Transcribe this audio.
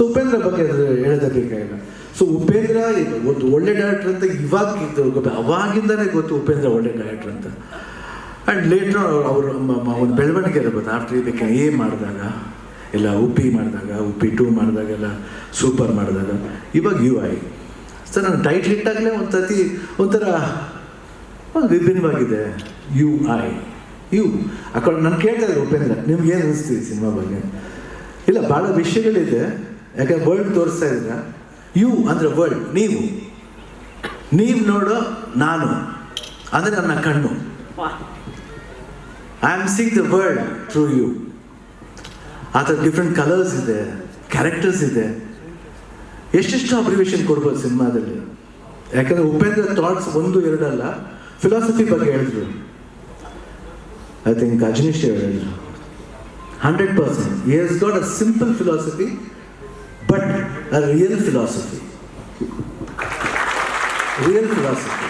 So Upendra ಬಗ್ಗೆ ಅದು ಬೇಕಾಗಿಲ್ಲ ಸೊ ಉಪೇಂದ್ರ ಒಂದು ಒಳ್ಳೆ ಡೈರೆಕ್ಟರ್ ಅಂತ ಇವಾಗ ಗೊತ್ತು ಅವಾಗಿಂದನೇ ಗೊತ್ತು ಉಪೇಂದ್ರ ಒಳ್ಳೆ ಡೈರೆಕ್ಟರ್ ಅಂತ. ಆ್ಯಂಡ್ ಲೇಟರ್ ಅವರು ಒಂದು ಬೆಳವಣಿಗೆ ಇರ್ಬೋದು ಆಫ್ಟರ್ ಇದಕ್ಕೆ ಎ ಮಾಡಿದಾಗ ಎಲ್ಲ ಉಪ್ಪಿ ಮಾಡಿದಾಗ, ಉಪ್ಪಿ ಟೂ ಮಾಡಿದಾಗೆಲ್ಲ ಸೂಪರ್ ಮಾಡಿದಾಗ, ಇವಾಗ ಯು ಐ ಸರ್ ನಾನು ಟೈಟ್ ಹಿಟ್ಟಾಗಲೇ ಒಂದು ಸತಿ ಒಂಥರ ವಿಭಿನ್ನವಾಗಿದೆ. ಯು ಐ ಯು ಅಕ್ಕ ನಾನು ಕೇಳ್ತಾ ಇದ್ದೆ ಉಪೇಂದ್ರ ನಿಮ್ಗೇನು ಅನಿಸ್ತೀವಿ ಸಿನಿಮಾ ಬಗ್ಗೆ? ಇಲ್ಲ, ಭಾಳ ವಿಷಯಗಳಿದೆ. ಯಾಕಂದ್ರೆ ವರ್ಲ್ಡ್ ತೋರಿಸ್ತಾ ಇದ್ದೀರ ಯು ಅಂದರೆ ವರ್ಲ್ಡ್ ನೀವು. ನೀವು ನೋಡೋ ನಾನು. ಅಂದರೆ ನನ್ನ ಕಣ್ಣು. I am sing the world through you ಆ ಥರ ಡಿಫ್ರೆಂಟ್ ಕಲರ್ಸ್ ಇದೆ ಕ್ಯಾರೆಕ್ಟರ್ಸ್ ಇದೆ. ಎಷ್ಟೆಷ್ಟು ಅಬ್ರಿವೇಷನ್ ಕೊಡ್ಬೋದು ಸಿನಿಮಾದಲ್ಲಿ. ಯಾಕಂದರೆ ಉಪೇಂದ್ರ ಥಾಟ್ಸ್ ಒಂದು ಎರಡಲ್ಲ ಫಿಲಾಸಫಿ ಬಗ್ಗೆ ಹೇಳಿದ್ರು. ಐ ಥಿಂಕ್ ಅಜನೀಶ್ ಹೇಳಿದ್ರು. Hundred percent is got a simple philosophy but a real philosophy real philosophy